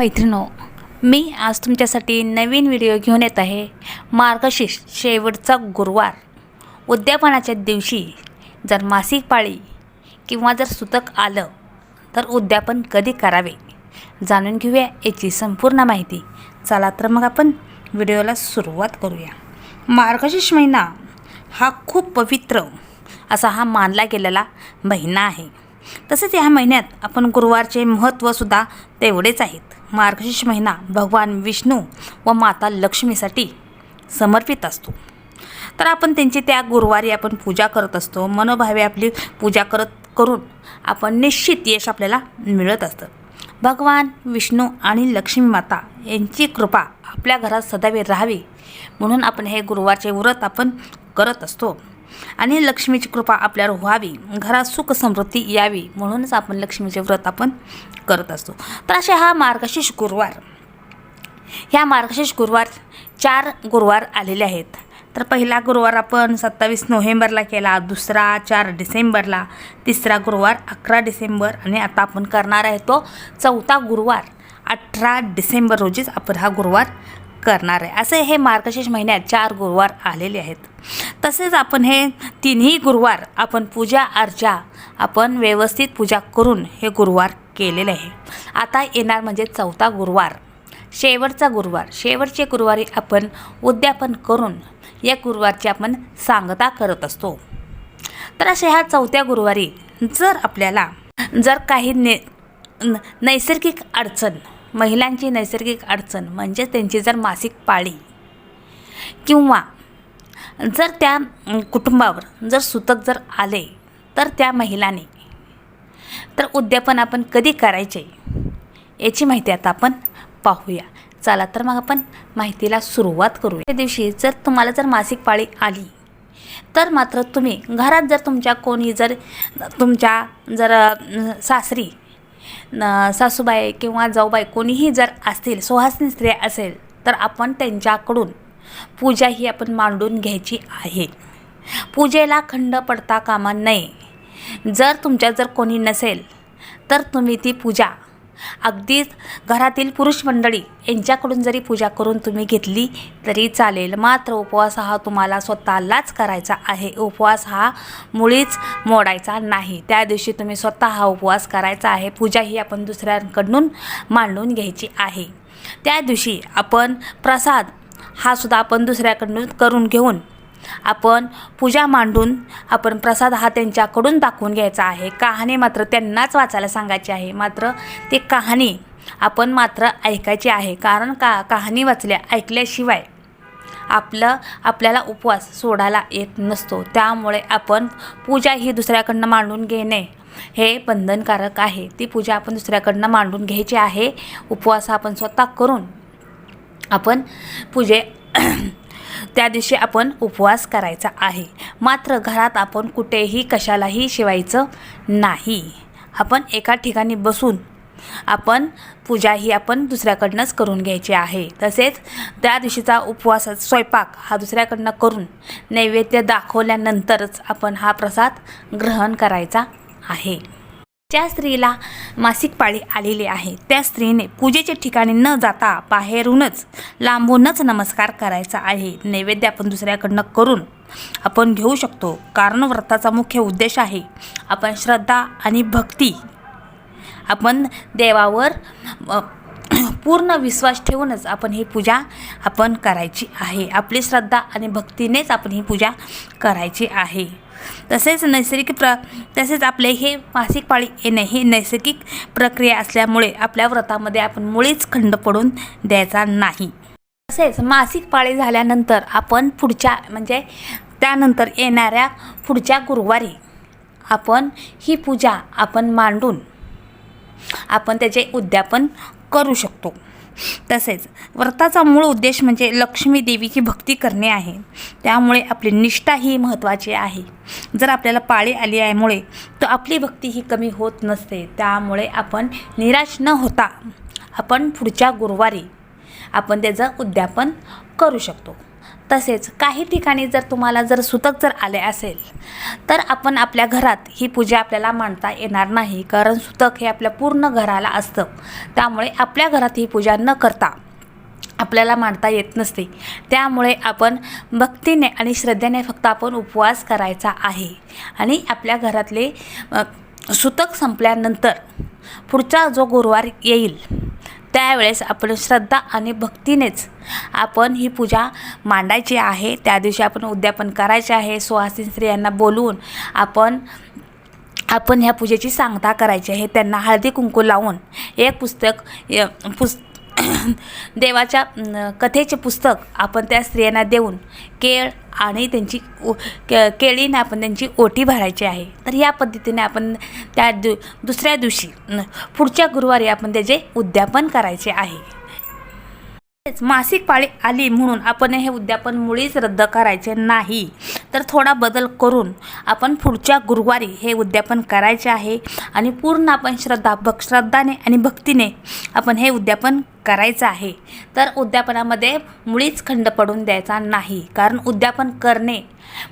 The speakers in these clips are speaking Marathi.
मैत्रिणो मी आज तुमच्यासाठी नवीन व्हिडिओ घेऊन येत आहे. मार्गशीर्ष शेवटचा गुरुवार. उद्यापनाच्या दिवशी जर मासिक पाळी किंवा जर सुतक आलं तर उद्यापन कधी करावे? जाणून घेऊया याची संपूर्ण माहिती. चला तर मग आपण व्हिडिओला सुरुवात करूया. मार्गशीर्ष महिना हा खूप पवित्र असा हा मानला गेलेला महिना आहे. तसेच ह्या महिन्यात आपण गुरुवारचे महत्त्वसुद्धा तेवढेच आहेत. मार्गशीर्ष महिना भगवान विष्णू व माता लक्ष्मीसाठी समर्पित असतो. तर आपण त्यांची त्या गुरुवारी आपण पूजा करत असतो. मनोभावे आपली पूजा करत करून आपण निश्चित यश आपल्याला मिळत असतं. भगवान विष्णू आणि लक्ष्मी माता यांची कृपा आपल्या घरात सदैव राहावी म्हणून आपण हे गुरुवारचे व्रत आपण करत असतो. आणि लक्ष्मीची कृपा आपल्यावर व्हावी. घरात सुख समृद्धी यावी म्हणूनच आपण लक्ष्मीचे व्रत आपण करत असतो. तर असे हा मार्गशीर्ष गुरुवार. ह्या मार्गशीर्ष गुरुवार चार गुरुवार आलेले आहेत. तर पहिला गुरुवार आपण सत्तावीस नोव्हेंबरला केला दुसरा चार डिसेंबरला तिसरा गुरुवार अकरा डिसेंबर आणि आता आपण करणार आहे तो चौथा गुरुवार अठरा डिसेंबर रोजीच आपण हा गुरुवार करणार आहे. असे हे मार्गशीर्ष महिन्यात चार गुरुवार आलेले आहेत. तसेच आपण हे तिन्ही गुरुवार आपण पूजा अर्चा आपण व्यवस्थित पूजा करून हे गुरुवार केलेले आहे. आता येणार म्हणजे चौथा गुरुवार. शेवटचा गुरुवार. शेवटचे गुरुवारी आपण उद्यापन करून या गुरुवारची आपण सांगता करत असतो. तर अशा ह्या चौथ्या गुरुवारी जर आपल्याला जर काही ने न- नैसर्गिक अडचण महिलांची नैसर्गिक अडचण म्हणजे त्यांची जर मासिक पाळी किंवा जर त्या कुटुंबावर जर सुतक जर आले तर त्या महिलाने तर उद्यापन आपण कधी करायचे याची माहिती आता आपण पाहूया. चला तर मग आपण माहितीला सुरुवात करूया. त्या दिवशी जर तुम्हाला जर मासिक पाळी आली तर मात्र तुम्ही घरात जर तुमच्या कोणी जर तुमच्या जर सासरी सासूबाई किंवा जाऊबाई कोणीही जर असतील सुहासिनी स्त्रिया असेल तर आपण त्यांच्याकडून पूजा ही आपण मांडून घ्यायची आहे. पूजेला खंड पडता कामा नये. जर तुमच्या जर कोणी नसेल तर तुम्ही ती पूजा अगदी घरातील पुरुष मंडळी यांच्याकडून जरी पूजा करून तुम्ही घेतली तरी चालेल. मात्र उपवास हा तुम्हाला स्वतःलाच करायचा आहे. उपवास हा मुळीच मोडायचा नाही. त्या दिवशी तुम्ही स्वतः हा उपवास करायचा आहे. पूजा ही आपण दुसऱ्यांकडून मांडून घ्यायची आहे. त्या दिवशी आपण प्रसाद हा सुद्धा आपण दुसऱ्याकडून करून घेऊन आपण पूजा मांडून आपण प्रसाद हा त्यांच्याकडून दाखवून घ्यायचा आहे. कहाणी मात्र त्यांनाच वाचायला सांगायची आहे. मात्र ती कहाणी आपण मात्र ऐकायची आहे. कारण का कहाणी वाचल्या ऐकल्याशिवाय आपलं आपल्याला उपवास सोडायला येत नसतो. त्यामुळे आपण पूजा ही दुसऱ्याकडनं मांडून घेणे हे बंधनकारक आहे. ती पूजा आपण दुसऱ्याकडनं मांडून घ्यायची आहे. उपवास हा आपण स्वतः करून आपण पूजे त्या दिवशी आपण उपवास करायचा आहे. मात्र घरात आपण कुठेही कशालाही शिवायचं नाही. आपण एका ठिकाणी बसून आपण पूजा ही आपण दुसऱ्याकडनंच करून घ्यायची आहे. तसेच त्या दिवशीचा उपवास स्वयंपाक हा दुसऱ्याकडनं करून नैवेद्य दाखवल्यानंतरच आपण हा प्रसाद ग्रहण करायचा आहे. ज्या स्त्रीला मासिक पाळी आलेली आहे त्या स्त्रीने पूजेच्या ठिकाणी न जाता बाहेरूनच लांबूनच नमस्कार करायचा आहे. नैवेद्य आपण दुसऱ्याकडनं करून आपण घेऊ शकतो. कारण व्रताचा मुख्य उद्देश आहे आपण श्रद्धा आणि भक्ती. आपण देवावर पूर्ण विश्वास ठेवूनच आपण ही पूजा आपण करायची आहे. आपली श्रद्धा आणि भक्तीनेच आपण ही पूजा करायची आहे. तसेच नैसर्गिक प्र तसेच आपले हे मासिक पाळी येणे ही नैसर्गिक प्रक्रिया असल्यामुळे आपल्या व्रतामध्ये आपण मुळीच खंड पडून द्यायचा नाही. तसेच मासिक पाळी झाल्यानंतर आपण पुढच्या म्हणजे त्यानंतर येणाऱ्या पुढच्या गुरुवारी आपण ही पूजा आपण मांडून आपण त्याचे उद्यापन करू शकतो. तसेच व्रताचा मूळ उद्देश म्हणजे लक्ष्मी देवीची भक्ती करणे आहे. त्यामुळे आपली निष्ठा ही महत्त्वाची आहे. जर आपल्याला पाळी आली आहेमुळे तर आपली भक्ती ही कमी होत नसते. त्यामुळे आपण निराश न होता आपण पुढच्या गुरुवारी आपण त्याचं उद्यापन करू शकतो. तसेच काही ठिकाणी जर तुम्हाला जर सुतक जर आले असेल तर आपण आपल्या घरात ही पूजा आपल्याला मांडता येणार नाही. कारण सुतक हे आपल्या पूर्ण घराला असतं. त्यामुळे आपल्या घरात ही पूजा न करता आपल्याला मांडता येत नसते. त्यामुळे आपण भक्तीने आणि श्रद्धेने फक्त आपण उपवास करायचा आहे. आणि आपल्या घरातले सुतक संपल्यानंतर पुढचा जो गुरुवार येईल त्यावेळेस आपण श्रद्धा आणि भक्तीनेच आपण ही पूजा मांडायची आहे. त्या दिवशी आपण उद्यापन करायचे आहे. सुहासिन स्त्रियांना बोलवून आपण आपण ह्या पूजेची सांगता करायची आहे. त्यांना हळदी कुंकू लावून एक पुस्तक य- पुस देवाच्या कथेचे पुस्तक आपण त्या स्त्रियांना देऊन केळ आणि त्यांची उ- के केळीने आपण त्यांची ओटी भरायची आहे. तर या पद्धतीने आपण त्या दु दुसऱ्या दिवशी पुढच्या गुरुवारी आपण त्याचे उद्यापन करायचे आहे. मासिक पाळी आली म्हणून आपण हे उद्यापन मुळीच रद्द करायचे नाही. तर थोडा बदल करून आपण पुढच्या गुरुवारी हे उद्यापन करायचे आहे आणि पूर्ण आपण श्रद्धा भक श्रद्धाने आणि भक्तीने आपण हे उद्यापन करायचं आहे तर उद्यापनामध्ये मुळीच खंड पडून द्यायचा नाही. कारण उद्यापन करणे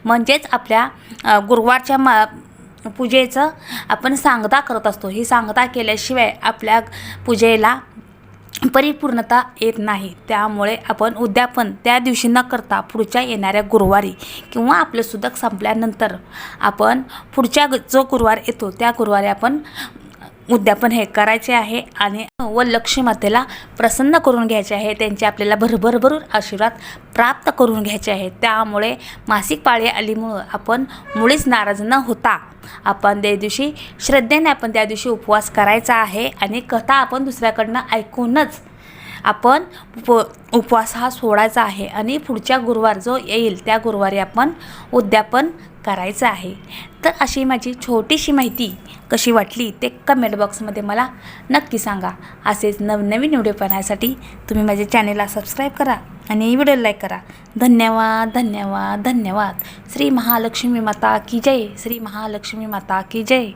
म्हणजेच आपल्या गुरुवारच्या मा पूजेचं आपण सांगता करत असतो. ही सांगता केल्याशिवाय आपल्या पूजेला परिपूर्णता येत नाही. त्यामुळे आपण उद्यापन त्या दिवशी न करता पुढच्या येणाऱ्या गुरुवारी किंवा आपलं सुदक संपल्यानंतर आपण पुढच्या ग- जो गुरुवार येतो त्या गुरुवारी आपण उद्यापन हे करायचे आहे आणि व लक्ष्मी मातेला प्रसन्न करून घ्यायचे आहे. त्यांचे आपल्याला भरभर भरून आशीर्वाद प्राप्त करून घ्यायचे आहे. त्यामुळे मासिक पाळी आलीमुळं आपण मुळीच नाराज न होता आपण त्या दिवशी श्रद्धेने आपण त्या दिवशी उपवास करायचा आहे आणि कथा आपण दुसऱ्याकडनं ऐकूनच आपण उप उपवास हा सोडायचा आहे. आणि पुढच्या गुरुवार जो येईल त्या गुरुवारी आपण उद्यापन करायचं आहे. तर अशी माझी छोटीशी माहिती कशी वाटली ते कमेंट बॉक्समध्ये मला नक्की सांगा. असेच नवनवीन व्हिडिओ पाहण्यासाठी तुम्ही माझ्या चॅनेलला सबस्क्राईब करा आणि व्हिडिओ लाईक करा. धन्यवाद धन्यवाद धन्यवाद. श्री महालक्ष्मी माता की जय. श्री महालक्ष्मी माता की जय.